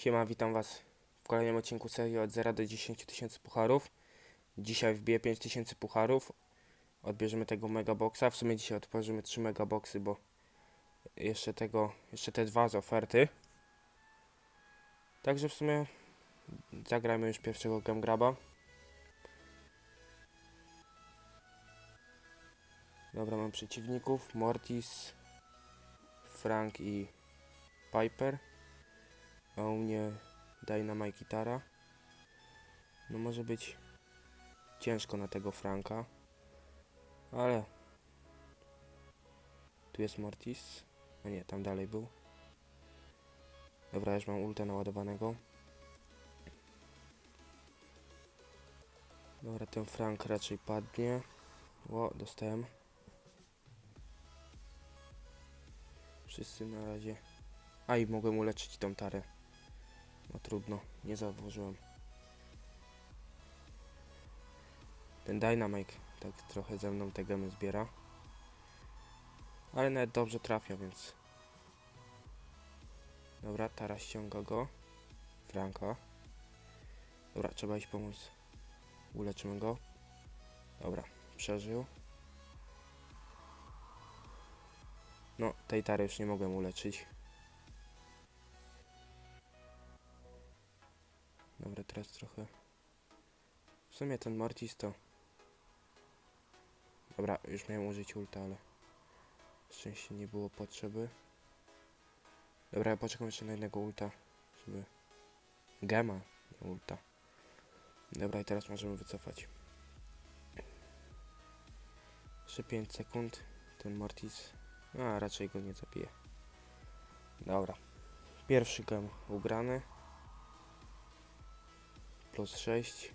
Siema, witam was w kolejnym odcinku serii od 0 do 10 tysięcy pucharów. Dzisiaj wbiję 5 tysięcy pucharów. Odbierzemy tego megaboxa. W sumie dzisiaj otworzymy 3 megaboxy, bo jeszcze tego, jeszcze te dwa z oferty. Także w sumie zagrajmy już pierwszego Gemgraba. Dobra, mam przeciwników. Mortis, Frank i Piper. A u mnie Dynamite Gitara. No może być ciężko na tego Franka. Ale tu jest Mortis. A nie, tam dalej był. Dobra, już mam ulta naładowanego. Dobra, ten Frank raczej padnie. O, dostałem. Wszyscy na razie. A i mogłem uleczyć tą tarę. No trudno, nie zauważyłem. Ten Dynamite tak trochę ze mną te gemy zbiera. Ale nawet dobrze trafia, więc... Dobra, Tara ściąga go. Franka. Dobra, trzeba iść pomóc. Uleczymy go. Dobra, przeżył. No, tej Tary już nie mogłem uleczyć. Teraz trochę. W sumie ten Mortis to. Dobra, już miałem użyć ulta, ale. Szczęście nie było potrzeby. Dobra, ja poczekam jeszcze na jednego ulta, żeby. Gema, nie ulta. Dobra, i teraz możemy wycofać. Jeszcze 5 sekund. Ten Mortis. A, raczej go nie zabije. Dobra. Pierwszy gem ugrany plus 6.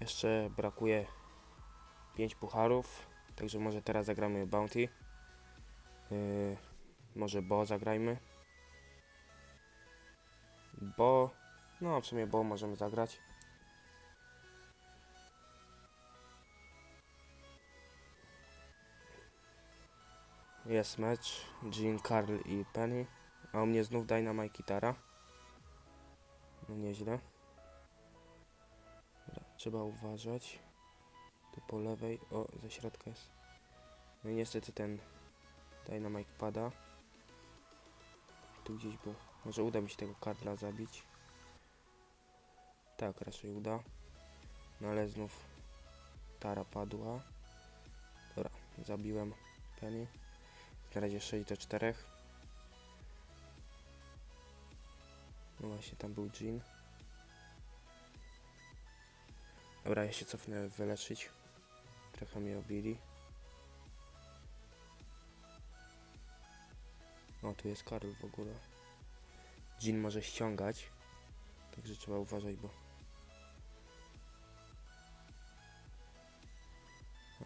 Jeszcze brakuje 5 pucharów, także może teraz zagramy Bounty. Yy, może Bo zagrajmy. Bo, no w sumie Bo możemy zagrać. Jest mecz. Jean, Carl i Penny. A u mnie znów Dynamite Gitara. No nieźle. Dobra, trzeba uważać. Tu po lewej. O, ze środka jest. No i niestety ten Dynamite pada. Tu gdzieś był. Może uda mi się tego Karla zabić. Tak, raczej uda. No ale znów Tara padła. Dobra, zabiłem Penny. Na razie 6 do 4. No właśnie, tam był Jean. Dobra, ja się cofnę wyleczyć. Trochę mnie obili. O, tu jest Karl w ogóle. Jean może ściągać. Także trzeba uważać, bo...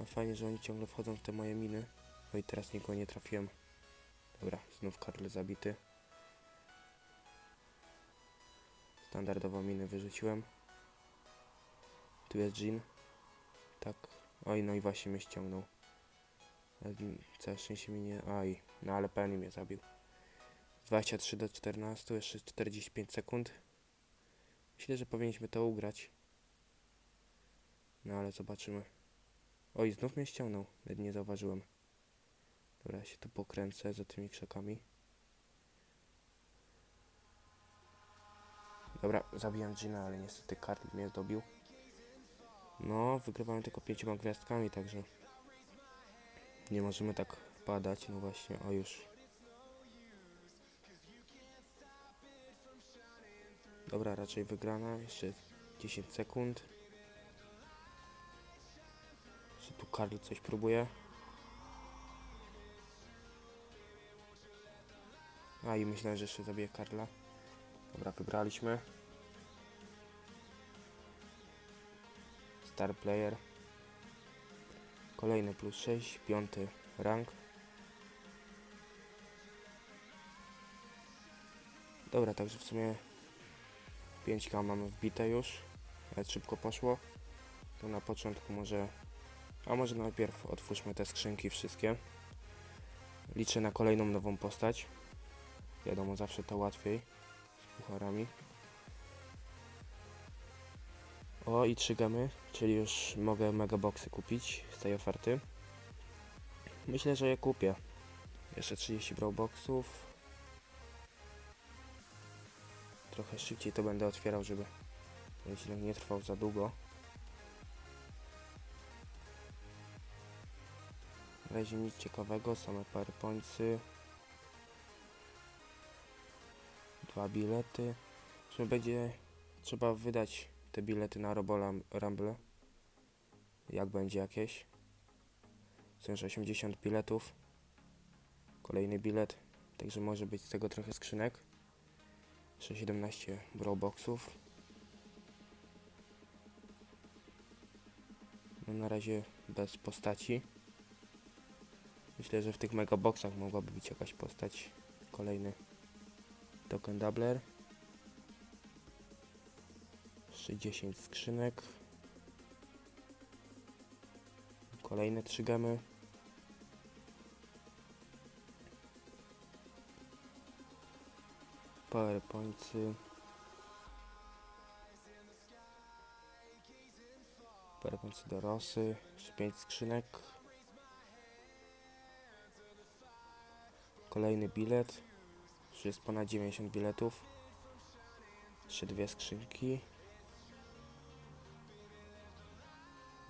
A fajnie, że oni ciągle wchodzą w te moje miny. No i teraz nikogo nie trafiłem. Dobra, znów Karl zabity. Standardowo miny wyrzuciłem. Tu jest Jean. Tak. Oj, no i właśnie mnie ściągnął. Całe szczęście mi nie... Aj, no ale Penny mnie zabił. 23 do 14, jeszcze 45 sekund. Myślę, że powinniśmy to ugrać. No ale zobaczymy. Oj, znów mnie ściągnął. Nawet nie zauważyłem. Dobra, ja się tu pokręcę za tymi krzakami. Dobra, zabijam Gina, ale niestety Karl mnie zdobił. No, wygrywamy tylko pięcioma gwiazdkami, także nie możemy tak padać. No właśnie, o już. Dobra, raczej wygrana. Jeszcze 10 sekund. Jeszcze tu Karl coś próbuje. A i myślałem, że jeszcze zabiję Karla. Dobra, wygraliśmy. Star player. Kolejny plus 6, piąty rank. Dobra, także w sumie 5k mamy wbite już. Ale szybko poszło. To na początku może... A może najpierw otwórzmy te skrzynki wszystkie. liczę na kolejną nową postać. Wiadomo, zawsze to łatwiej pucharami. O i trzy gemy, czyli już mogę megaboxy kupić z tej oferty. Myślę, że je kupię. Jeszcze 30 brawlboxów. Trochę szybciej to będę otwierał, żeby nie trwał za długo. Na razie nic ciekawego, same powerpointsy. Bilety. Sumie będzie trzeba wydać te bilety na Robolam Rumble. Jak będzie jakieś. Są już 80 biletów. Kolejny bilet. Także może być z tego trochę skrzynek. Jeszcze 17 brawlboxów. No na razie bez postaci. Myślę, że w tych megaboxach mogłaby być jakaś postać. Kolejny token doubler. Jeszcze 10 skrzynek. Kolejne 3 gemy. Powerpointsy. Powerpointsy do Rosy. Jeszcze 5 skrzynek. Kolejny bilet. Już jest ponad 90 biletów. Jeszcze dwie skrzynki.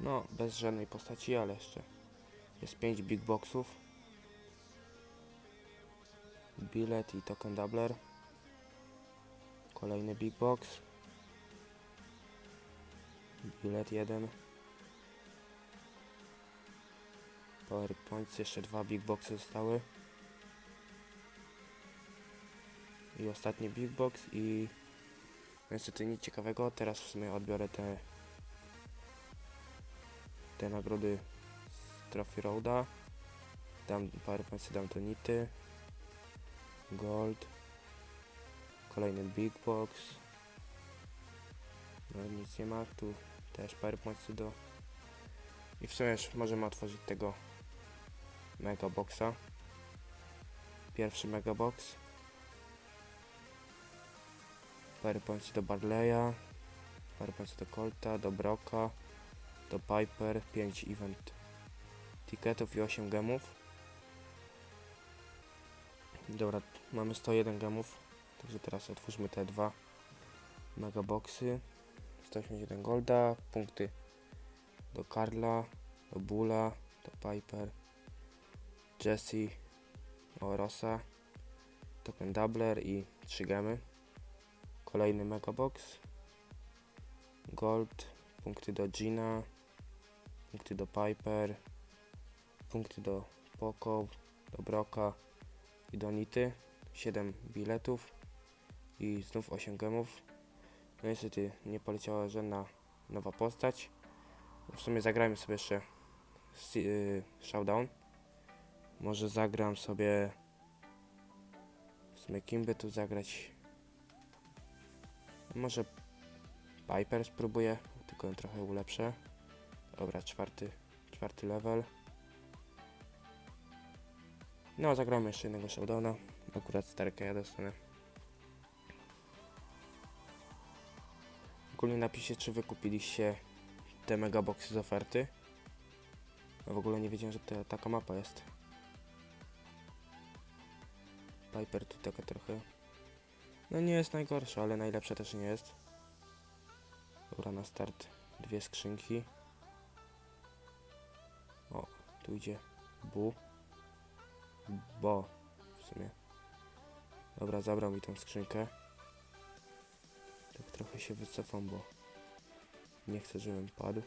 No, bez żadnej postaci, ale jeszcze jest 5 big boxów. Bilet i token doubler. Kolejny big box. Bilet jeden. PowerPoints, jeszcze dwa big boxy zostały. I ostatni big box i niestety nic ciekawego. Teraz w sumie odbiorę te te nagrody z Trophy Roada. Dam PowerPointsy, dam to nity. Gold. Kolejny big box. No nic nie ma. Tu też PowerPointsy do... I w sumie już możemy otworzyć tego mega boxa. Pierwszy mega box. PowerPointsy do Barleya. PowerPointsy do Colta, do Broka, do Piper, 5 event ticketów i 8 gemów. Dobra, mamy 101 gemów, także teraz otwórzmy te dwa megaboxy. 181 golda, punkty do Karla, do Bula, do Piper, Jessie, Orosa, token doubler i 3 gemy. Kolejny megabox. Gold, punkty do Gina, punkty do Piper, punkty do Poco, do Broka i do Nity. 7 biletów i znów 8 gemów. No niestety nie poleciała żadna nowa postać. W sumie zagrajmy sobie jeszcze yy, Showdown. Może zagram sobie w sumie kim by tu zagrać? Może Piper spróbuję, tylko ją trochę ulepszę. Dobra, czwarty, czwarty level. No, zagramy jeszcze jednego showdowna. Akurat starkę ja dostanę. Ogólnie napiszcie, czy wy kupiliście te megaboxy z oferty. Ja w ogóle nie wiedziałem, że to, taka mapa jest. Piper tu taka trochę... No nie jest najgorsza, ale najlepsza też nie jest. Dobra, na start dwie skrzynki. O, tu idzie Bu. Bo, w sumie. Dobra, zabrał mi tą skrzynkę. Tak trochę się wycofam, bo nie chcę, żebym padł.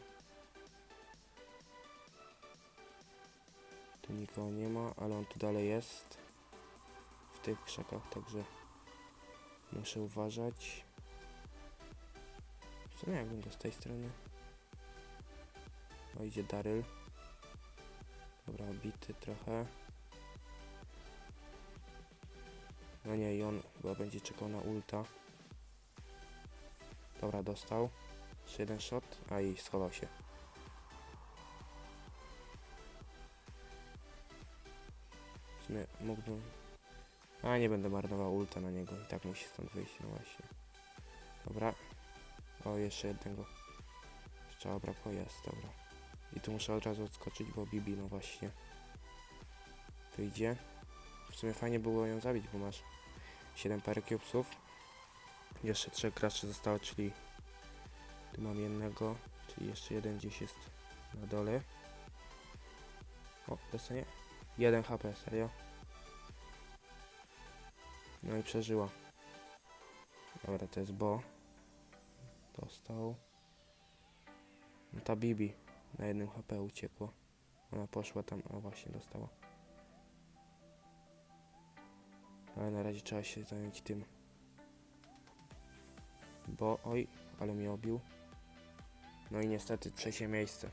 Tu nikogo nie ma, ale on tu dalej jest. W tych krzakach, także muszę uważać. W sumie jakbym go z tej strony. O, idzie Daryl. Dobra, bity trochę. No nie, i on chyba będzie czekał na ulta. Dobra, dostał. Jeszcze jeden shot, a i schował się. W sumie mógłbym... A nie będę marnował ulta na niego i tak musi stąd wyjść, no właśnie. Dobra. O, jeszcze jednego. Strzała brakło, jest, dobra. I tu muszę od razu odskoczyć, bo Bibi, no właśnie. Wyjdzie. W sumie fajnie było ją zabić, bo masz 7 parę cubesów. Jeszcze trzech graczy zostało, czyli tu mam jednego, czyli jeszcze jeden gdzieś jest na dole. O, dostanie 1 HP, serio. No i przeżyła. Dobra, to jest Bo. Dostał. No ta Bibi na jednym HP uciekło. Ona poszła tam, a właśnie dostała. Ale na razie trzeba się zająć tym. Bo, oj, ale mnie obił. No i niestety trzecie miejsce.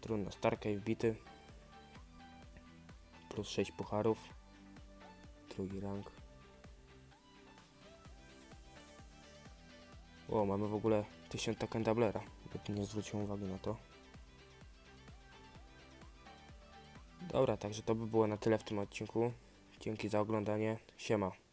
Trudno, Starkej wbity. Plus 6 pucharów. Drugi rank. O, mamy w ogóle 1000 token doublera. Bo nie zwróciłem uwagi na to. Dobra, także to by było na tyle w tym odcinku. Dzięki za oglądanie. Siema.